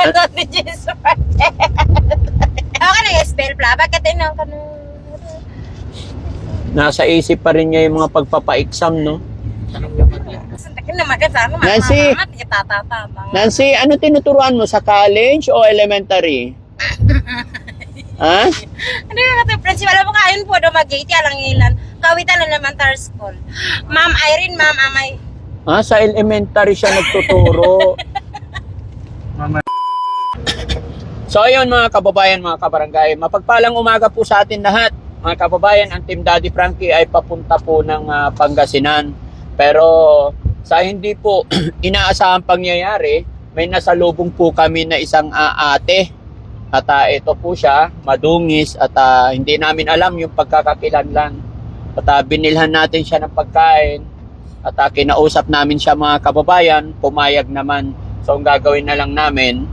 Nandun ni Jesus Okay na spell pla. Bakit din ang kanong... Nasa isip pa rin niya yung mga pagpapa-exam, no? Santakin na magkasama. Nancy! Mama, tatatama. Nancy, ano tinuturuan mo sa college o elementary? ha? Ano yung kata principal? Alam mo kayon po do mag-gate lang ilan. Kawitan na naman tar school. Ma'am Irene, ma'am Amay. Ah, sa elementary siya nagtuturo. so ayun mga kababayan, mga kabarangay, mapagpalang umaga po sa atin lahat. Mga kababayan, ang Team Daddy Frankie ay papunta po ng ah, Pangasinan. Pero sa hindi po inaasahang pangyayari, may nasalubong po kami na isang ah, ate. At ah, ito po siya, madungis at ah, hindi namin alam yung pagkakakilanlan. At ah, binilhan natin siya ng pagkain. At uh, kinausap namin siya mga kababayan, pumayag naman. So ang gagawin na lang namin,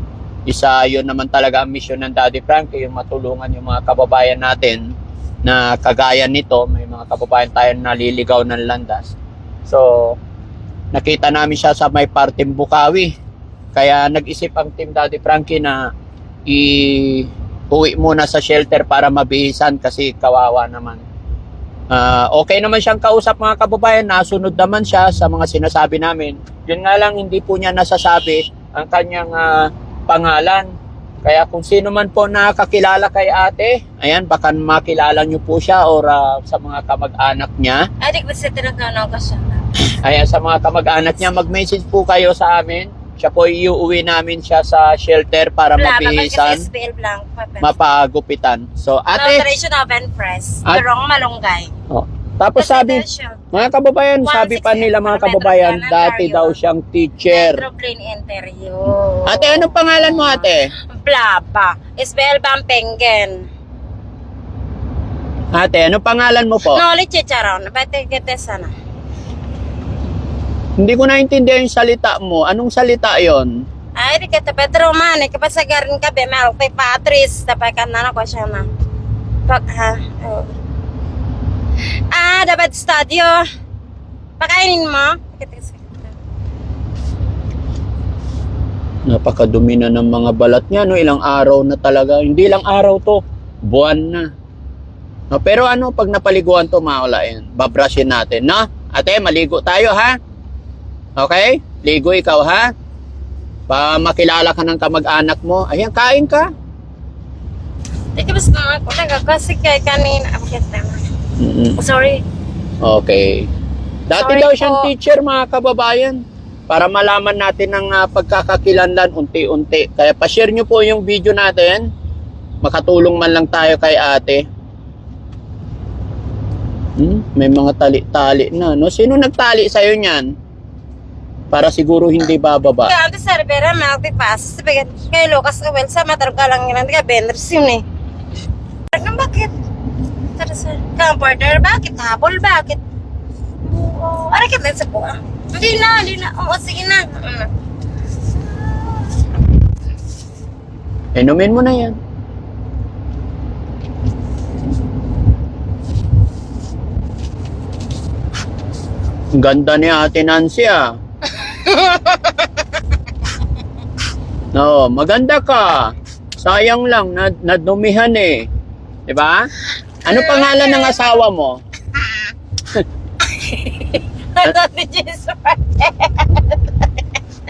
isa yun naman talaga ang mission ng Daddy Frankie, yung matulungan yung mga kababayan natin na kagaya nito, may mga kababayan tayo na naliligaw ng landas. So, nakita namin siya sa may parting Bukawi. Kaya nag-isip ang Team Daddy Frankie na i-uwi muna sa shelter para mabihisan kasi kawawa naman. Ah, okay naman siyang kausap mga kababayan, nasunod naman siya sa mga sinasabi namin. Yun nga lang hindi po niya nasasabi ang kanyang ah, pangalan. Kaya kung sino man po nakakilala kay ate, ayan, baka makilala niyo po siya or ah, sa mga kamag-anak niya. Ay, di ko sa tinagano ko siya. Ayan, sa mga kamag-anak niya, mag-message po kayo sa amin. Siya po iuwi namin siya sa shelter para Bla, bakit mabihisan, kasi SPL blank. Mapa. mapagupitan. So, ate, Alteration oven press. At- Durong malunggay. oh, tapos sabi, Mga kababayan, sabi pa nila mga kababayan, dati daw siyang teacher. Metro Clean Interior. Ate, anong pangalan mo ate? Blaba. SPL Bampengen. Ate, anong pangalan mo po? Noli chicharon. Bate sana. Hindi ko naintindihan yung salita mo. Anong salita yon? Ay, di kita Pedro man. Kapasagarin ka be. Mal kay Patrice. Tapay ka na ko siya na. Pag, ha? Oh. Ah, dapat studio. Pakainin mo. Napakadumi na ng mga balat niya, no? Ilang araw na talaga. Hindi lang araw to, buwan na. No, pero ano, pag napaliguan to, maulain. Babrushin natin, no? Ate, maligo tayo, ha? Okay? Ligo ikaw, ha? Pa makilala ka ng kamag-anak mo. Ayan, kain ka. Ka basta naman ko. Nagkakasi kay kanina. Ah, bakit Mm-mm. Sorry. Okay. Dati Sorry daw siyang po. teacher, mga kababayan. Para malaman natin ang ah, pagkakakilanlan unti-unti. Kaya pa-share nyo po yung video natin. Makatulong man lang tayo kay ate. Hmm? May mga tali-tali na. No? Sino nagtali sa'yo niyan? Para siguro hindi bababa. Kaya ante servera malti pas. Sabi kay Lucas Awel sa matar ka lang yun. Kaya vendors yun eh. Tara sir. Comforter, bakit? Habol, bakit? Para kita sa buwa. Hindi na, hindi na. Oo, sige na. Mm. Inumin mo na yan. Ang ganda ni Ate Nancy ah. No, maganda ka. Sayang lang, nad nadumihan eh. 'Di ba? Ano pangalan ng asawa mo? Ano ni Jesus?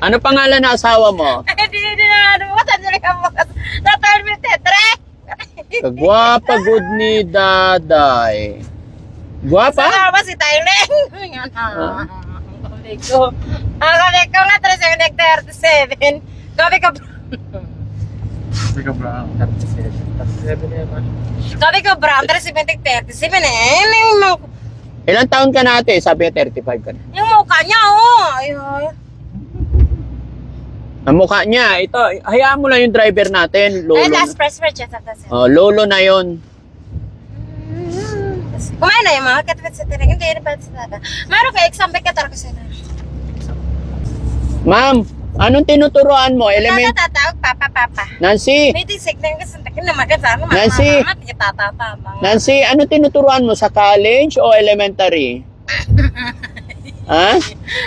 Ano pangalan ng asawa mo? Hindi, na. Ano mo? Ka mo. Natal mo, tetre. Kagwapa good ni Daday. Gwapa? Sama si Thailand. Yan Ah. Ang gabi ko. Ang gabi ko 37. Ko. Ikaw bro, 37. 37 na naman. Gabi ko, Bram, 37. eh. Yung, mukha- Ilang taon ka na ate? Sabi niya 35 ka na. yung mukha niya, oh. Ay, ay. Ang mukha niya, ito, hayaan mo lang yung driver natin, lolo. Ay, na. last press for after Oh, lolo na yon. Kumain na yung mga katwit sa tinag. Hindi, hindi pa sa tata. Meron ka, exam ka tara kasi na. Ma'am, anong tinuturoan mo? Element Tatatawag, papa, papa. Nancy. Nancy. Nancy, ano tinuturuan mo sa college o elementary? ha?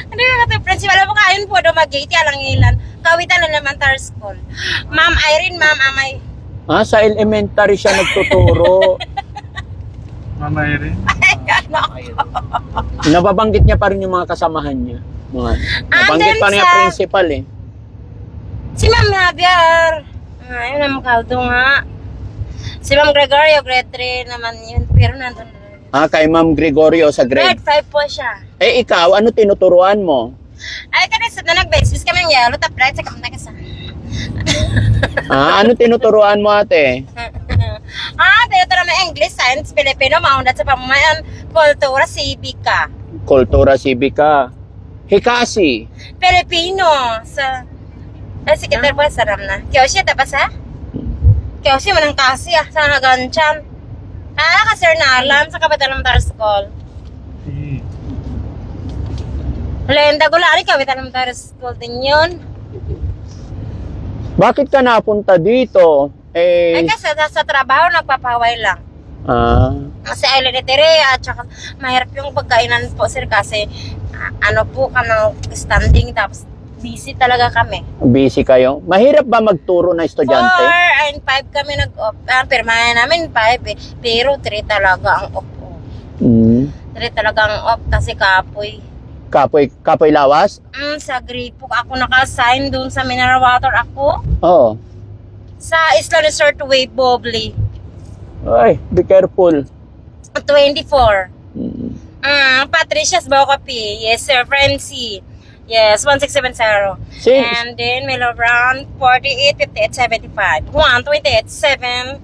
Hindi ka kasi principal. Alam mo kayon po do mag-gate lang ilan. Kawitan Elementary School. Ma'am Irene, Ma'am Amay. Ah, sa elementary siya nagtuturo. Mama Erin. Ay, ano? Nababanggit niya pa rin yung mga kasamahan niya. Mga, nabanggit pa then niya sa- principal eh. Si Ma'am Javier. Ayun ang kaldo nga. Si Ma'am Gregorio, grade 3 naman yun. Pero nandun. Ah, kay Ma'am Gregorio sa grade. Grade 5 po siya. Eh ikaw, ano tinuturuan mo? Ay, kasi na nag-basis kami ng yellow, tap right sa kamay kasa. Ah, ano tinuturuan mo ate? ah, tinuturo namin English, Science, Filipino, maundat sa pamamayan, kultura, sibika. Kultura Civica. Hikasi. Filipino, sa... Ay, si Kinder po, saram na. Kyoshi, tapos ha? Kyoshi, manang kasi ah, sa naganchan. Ah, ka sir na alam sa Kapital Elementary School. Sige. Lenda Gulari, Kapital Elementary School din yun. Bakit ka napunta dito? Ay, Eh, kasi sa, sa trabaho, nagpapaway lang. ah, Kasi Terea, at saka mahirap yung pagkainan po sir kasi ah, ano po ka ng standing tapos busy talaga kami. busy kayo. Mahirap ba magturo na estudyante? 4 and 5 kami nag-off. Ah, pirmahan namin 5 eh. Pero 3 talaga ang off. Mm. 3 talaga ang off kasi kapoy. Kapoy, kapoy lawas? Mm, sa gripo ako naka-assign doon sa mineral water ako. Oo. Sa Isla Resort Way, Bobli. Ay, be careful. 24. Mm. Mm, Patricia's Bocapi. Yes, sir. Francie. Yes, 1670. Si, And then Milo Brown, 48, 58, 75. 1, 28, 7.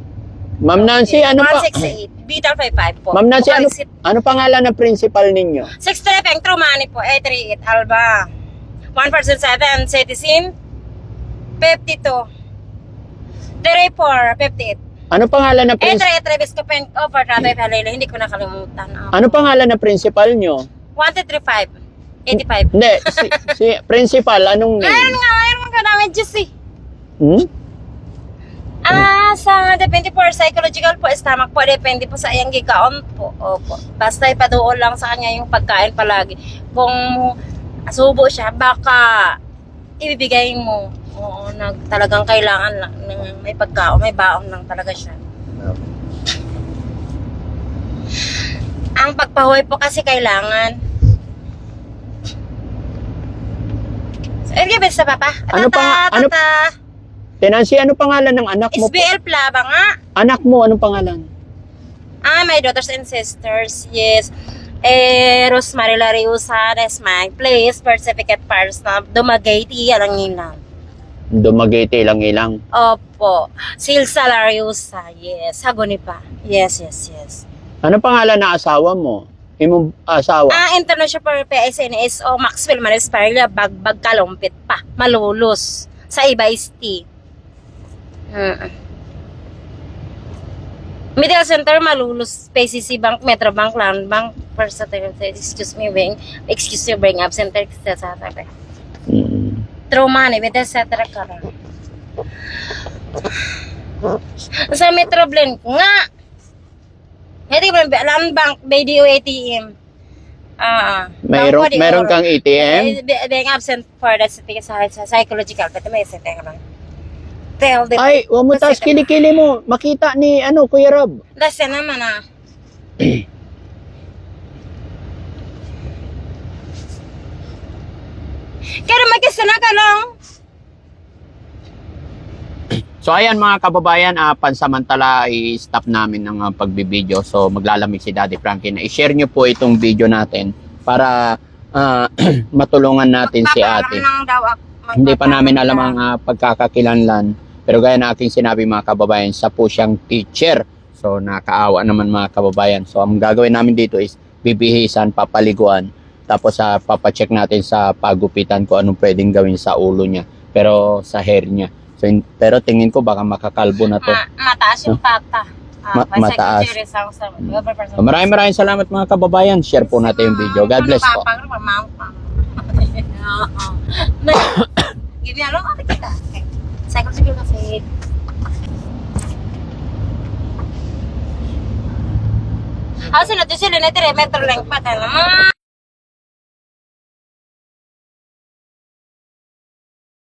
Ma'am Nancy, ano pa? 168. Vital 55 po. Ma'am Nancy, ano, ano pangalan ng principal ninyo? 63 Peng Trumani po. 838 Alba. 1 person 7. Citizen. 52. 34, 58. Ano pangalan ng principal? 838 Travis Copen. Over Tratoy Palele. Hindi ko nakalimutan. Oh. Ano pangalan ng principal nyo? 1235. 85. Hindi, si, si principal, anong name? nga, mayroon ka namin Diyos eh. Hmm? Ah, sa depende po, psychological po, stomach po, depende po sa iyang gigaon po. Opo. Basta ipadoon lang sa kanya yung pagkain palagi. Kung subo siya, baka ibibigay mo. Oo, nag, talagang kailangan lang ng may pagkaon, may baon lang talaga siya. Ang pagpahuwi po kasi kailangan. Eh, give sa papa. Ano pa- ano-. Tenancy, ano pangalan ng anak mo? SBL Plaba nga. Anak mo, anong pangalan? Ah, my daughters and sisters, yes. Eh, Rosemary Lariusa, that's my place, birth certificate pars na Dumaguete, alang ilang. Dumagete lang ilang. Opo. Silsa Lariusa, yes. Haguni pa. Yes, yes, yes. Ano pangalan ng asawa mo? Imong asawa? Ah, international PSNS o Maxwell Maris Parilla, bagbag kalumpit pa. Malulus. Sa iba is T. Middle Center, Malulus, PCC Bank, Metro Bank, Land Bank, First excuse me, Wing, excuse you, bring up center, sa sabi. Mm. True money, Middle Center ka rin. Sa Metro Blend, nga! Hindi ba, Land Bank, BDO ATM. Ah, Mayroon, meron Oro. kang ATM? Be- Being absent for the sa, sa psychological, pero may isa tayo lang. Tell the... Ay, huwag mo taas kilikili mo. Makita ni, ano, Kuya Rob. Yan naman ah. Kaya magkisa na ka lang. So ayan mga kababayan, ah, pansamantala i-stop namin ng ah, pagbibideo. So maglalamig si Daddy Frankie na i-share nyo po itong video natin para ah, matulungan natin si ate. Hindi pa namin alam ang ah, pagkakakilanlan. Pero gaya na aking sinabi mga kababayan, sa po siyang teacher. So nakaawa naman mga kababayan. So ang gagawin namin dito is bibihisan, papaliguan. Tapos sa papacheck natin sa pagupitan ko anong pwedeng gawin sa ulo niya. Pero sa hair niya. So, in- pero tingin ko baka makakalbo na to. Ma- mataas yung pata. Ah, Ma- mataas. So, maraming maraming salamat mga kababayan. Share po natin yung video. God bless po. Give me a long kita. Psychology kasi. Ah, sinadyo sila na tire metro lang pa. Tama.